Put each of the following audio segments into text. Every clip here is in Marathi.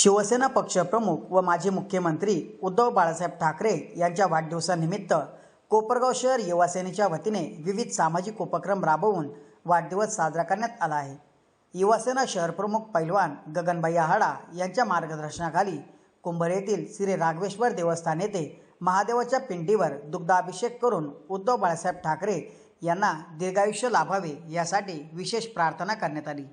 शिवसेना पक्षप्रमुख व माजी मुख्यमंत्री उद्धव बाळासाहेब ठाकरे यांच्या वाढदिवसानिमित्त कोपरगाव शहर युवा सेनेच्या वतीने विविध सामाजिक उपक्रम राबवून वाढदिवस साजरा करण्यात आला आहे. युवासेना शहरप्रमुख पैलवान गगनबाई आहाडा यांच्या मार्गदर्शनाखाली कुंभर येथील श्री राघवेश्वर देवस्थान येथे महादेवाच्या पिंडीवर दुग्धाभिषेक करून उद्धव बाळासाहेब ठाकरे यांना दीर्घायुष्य लाभावे यासाठी विशेष प्रार्थना करण्यात आली.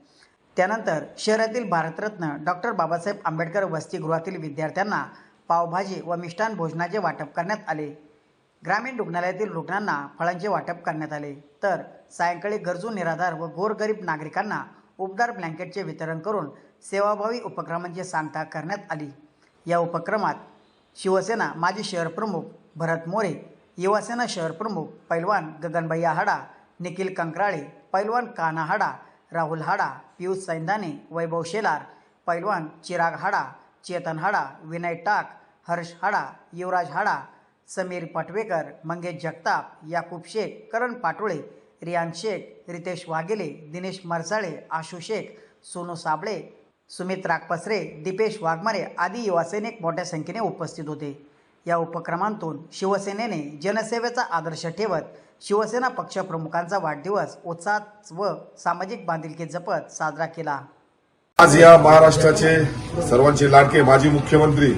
त्यानंतर शहरातील भारतरत्न डॉक्टर बाबासाहेब आंबेडकर वसतिगृहातील विद्यार्थ्यांना पावभाजी व मिष्टान भोजनाचे वाटप करण्यात आले. ग्रामीण रुग्णालयातील रुग्णांना फळांचे वाटप करण्यात आले. तर सायंकाळी गरजू निराधार व गोरगरीब नागरिकांना उबदार ब्लँकेटचे वितरण करून सेवाभावी उपक्रमांची सांगता करण्यात आली. या उपक्रमात शिवसेना माजी शहरप्रमुख भरत मोरे युवासेना शहरप्रमुख पैलवान गगनबाई आहाडा निखिल कंकराळे पैलवान काना हाडा राहुल हाडा पियुष सैंदाने वैभव शेलार पैलवान चिराग हाडा चेतन हाडा विनय टाक हर्ष हाडा युवराज हाडा समीर पटवेकर मंगेश जगताप याकूब शेख करण पाटोळे रियान शेख रितेश वाघेले दिनेश मरसाळे आशू शेख सोनू साबळे सुमित रागपसरे दीपेश वाघमारे आदी युवासैनिक मोठ्या संख्येने उपस्थित होते. या उपक्रमांतून शिवसेनेने जनसेवेचा आदर्श ठेवत शिवसेना पक्षप्रमुखांचा वाढदिवस उत्साहात व सामाजिक बांधिलकी जपत साजरा केला. आज या महाराष्ट्राचे सर्वांचे लाडके माजी मुख्यमंत्री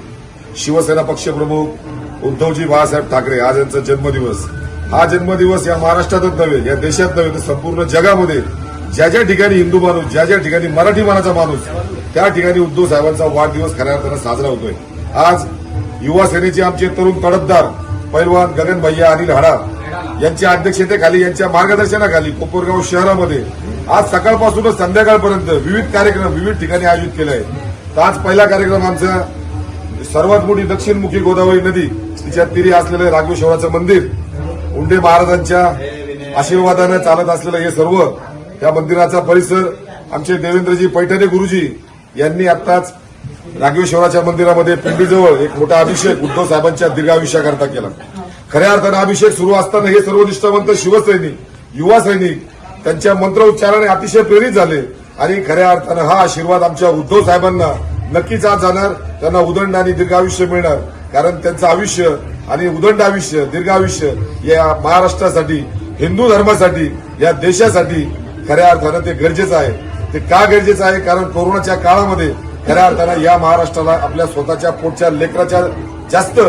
शिवसेना पक्षप्रमुख उद्धवजी बाळासाहेब ठाकरे आज यांचा जन्मदिवस. हा जन्मदिवस या महाराष्ट्रातच नव्हे या देशात नव्हे तर संपूर्ण जगामध्ये ज्या ज्या ठिकाणी हिंदू माणूस ज्या ज्या ठिकाणी मराठी मानाचा माणूस त्या ठिकाणी उद्धव साहेबांचा वाढदिवस खऱ्या अर्थानं साजरा होतोय. आज युवा सेनेचे आमचे तरुण तडफदार पैलवान गगन भैया अनिल हाडा यांच्या अध्यक्षतेखाली यांच्या मार्गदर्शनाखाली कोपरगाव शहरामध्ये आज सकाळपासूनच संध्याकाळपर्यंत विविध कार्यक्रम विविध ठिकाणी आयोजित केले आहेत. तर आज पहिला कार्यक्रम आमचा सर्वात मोठी दक्षिणमुखी गोदावरी नदी तिच्या तीरी असलेलं राघवेश्वराचं मंदिर उंडे महाराजांच्या आशीर्वादानं चालत असलेलं हे सर्व या मंदिराचा परिसर आमचे देवेंद्रजी पैठणे गुरुजी यांनी आत्ताच राघवेश्वराच्या मंदिरामध्ये पिंडीजवळ एक मोठा अभिषेक उद्धव साहेबांच्या दीर्घायुष्याकरता केला. खऱ्या अर्थानं अभिषेक सुरू असताना हे सर्व निष्ठावंत शिवसैनिक युवा सैनिक त्यांच्या मंत्रोच्चाराने अतिशय प्रेरित झाले आणि खऱ्या अर्थानं हा आशीर्वाद आमच्या उद्धव साहेबांना नक्कीच आज जाणार त्यांना उदंड आणि दीर्घ आयुष्य मिळणार. कारण त्यांचं आयुष्य आणि उदंड आयुष्य दीर्घ आयुष्य या महाराष्ट्रासाठी हिंदू धर्मासाठी या देशासाठी खऱ्या अर्थानं ते गरजेचं आहे. ते का गरजेचं आहे? कारण कोरोनाच्या काळामध्ये खऱ्या अर्थानं या महाराष्ट्राला आपल्या स्वतःच्या पोटच्या लेकराच्या जास्त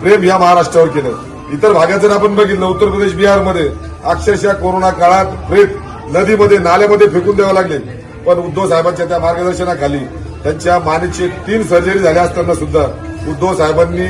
प्रेम या महाराष्ट्रावर केलं. इतर भागात जर आपण बघितलं उत्तर प्रदेश बिहारमध्ये अक्षरशः कोरोना काळात प्रेत नदीमध्ये नाल्यामध्ये फेकून द्यावं लागले. पण उद्धव साहेबांच्या त्या मार्गदर्शनाखाली त्यांच्या मानेचे तीन सर्जरी झाल्या असताना सुद्धा उद्धव साहेबांनी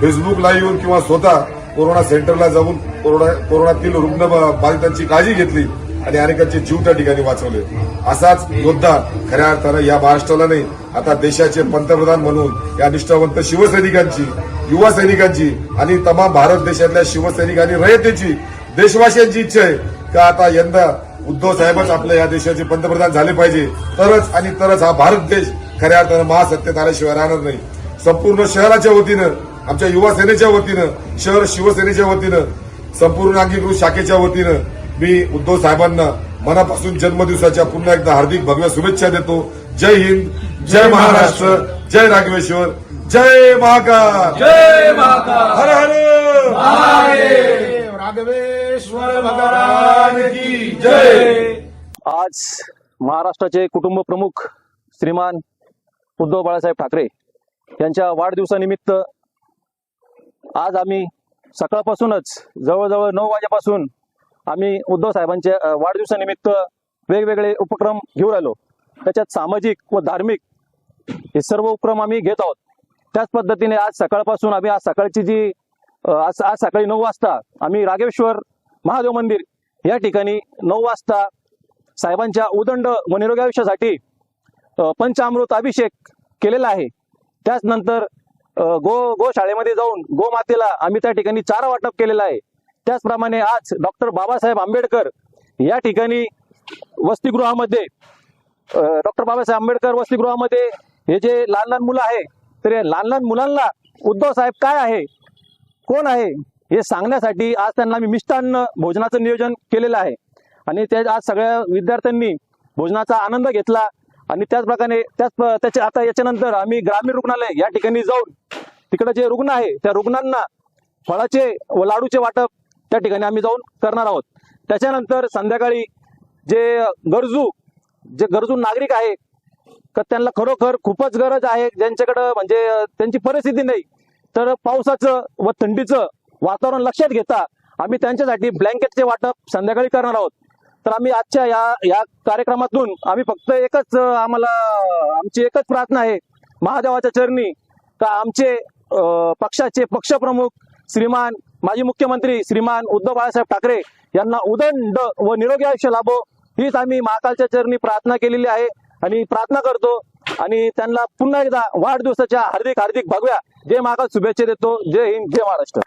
फेसबुकला येऊन किंवा स्वतः कोरोना सेंटरला जाऊन कोरोना कोरोनातील रुग्ण बाधितांची काळजी घेतली आणि अनेकांचे जीव त्या ठिकाणी वाचवले. असाच योद्धा खऱ्या अर्थानं या महाराष्ट्राला नाही आता देशाचे पंतप्रधान म्हणून या निष्ठावंत शिवसैनिकांची युवा सैनिकांची आणि तमाम भारत देशातल्या शिवसैनिक आणि रयतेची देशवासियांची इच्छा आहे का आता यंदा उद्धव साहेबच आपल्या या देशाचे पंतप्रधान झाले पाहिजे? तरच आणि तरच हा भारत देश खऱ्या अर्थानं महासत्तेत आल्याशिवाय राहणार नाही. संपूर्ण शहराच्या वतीनं आमच्या युवा सेनेच्या वतीनं शहर शिवसेनेच्या वतीनं संपूर्ण अंगीकृत शाखेच्या वतीनं मी उद्धव साहेबांना मनापासून जन्मदिवसाच्या पुन्हा एकदा हार्दिक भगव्या शुभेच्छा देतो. जय हिंद जय महाराष्ट्र जय राघवेश्वर जय महाकाल. जय माता हर हर. महादेव. राघवेश्वर भगवान की जय. आज महाराष्ट्राचे कुटुंब प्रमुख श्रीमान उद्धव बाळासाहेब ठाकरे यांच्या वाढदिवसानिमित्त आज आम्ही सकाळपासूनच जवळजवळ नऊ वाजेपासून आम्ही उद्धव साहेबांच्या वाढदिवसानिमित्त वेगवेगळे उपक्रम घेऊन आलो. त्याच्यात सामाजिक व धार्मिक हे सर्व उपक्रम आम्ही घेत आहोत. त्याच पद्धतीने आज सकाळपासून आम्ही आज सकाळची जी आज आज सकाळी नऊ वाजता आम्ही रागेश्वर महादेव मंदिर या ठिकाणी नऊ वाजता साहेबांच्या उदंड व निरोगी आयुष्यासाठी पंचामृत अभिषेक केलेला आहे. त्याचनंतर गो गोशाळेमध्ये जाऊन गोमातेला आम्ही त्या ठिकाणी चारा वाटप केलेला आहे. त्याचप्रमाणे आज डॉक्टर बाबासाहेब आंबेडकर या ठिकाणी वसतिगृहामध्ये डॉक्टर बाबासाहेब आंबेडकर वसतिगृहामध्ये हे जे लहान लहान मुलं आहे तर या लहान लहान मुलांना उद्धव साहेब काय आहे कोण आहे हे सांगण्यासाठी आज त्यांना मी मिष्टान्न भोजनाचं नियोजन केलेलं आहे. आणि त्या आज सगळ्या विद्यार्थ्यांनी भोजनाचा आनंद घेतला आणि त्याचप्रकारे त्याच त्याच्या आता याच्यानंतर आम्ही ग्रामीण रुग्णालय या ठिकाणी जाऊन तिकडे जे रुग्ण आहे त्या रुग्णांना फळाचे व लाडूचे वाटप त्या ठिकाणी आम्ही जाऊन करणार आहोत. त्याच्यानंतर संध्याकाळी जे गरजू जे गरजू नागरिक आहे तर त्यांना खरोखर खूपच गरज आहे ज्यांच्याकडं म्हणजे त्यांची परिस्थिती नाही तर पावसाचं व थंडीचं वातावरण लक्षात घेता आम्ही त्यांच्यासाठी ब्लँकेटचे वाटप संध्याकाळी करणार आहोत. तर आम्ही आजच्या या या कार्यक्रमातून आम्ही फक्त एकच आम्हाला आमची एकच प्रार्थना आहे महादेवाच्या चरणी का आमचे पक्षाचे पक्षप्रमुख श्रीमान माजी मुख्यमंत्री श्रीमान उद्धव बाळासाहेब ठाकरे यांना उदंड व निरोगी आयुष्य लाभो. हीच आम्ही महाकालच्या चरणी प्रार्थना केलेली आहे आणि प्रार्थना करतो. आणि त्यांना पुन्हा एकदा वाढदिवसाच्या हार्दिक हार्दिक भगव्या जय महाकाल शुभेच्छा देतो. जय हिंद जय महाराष्ट्र.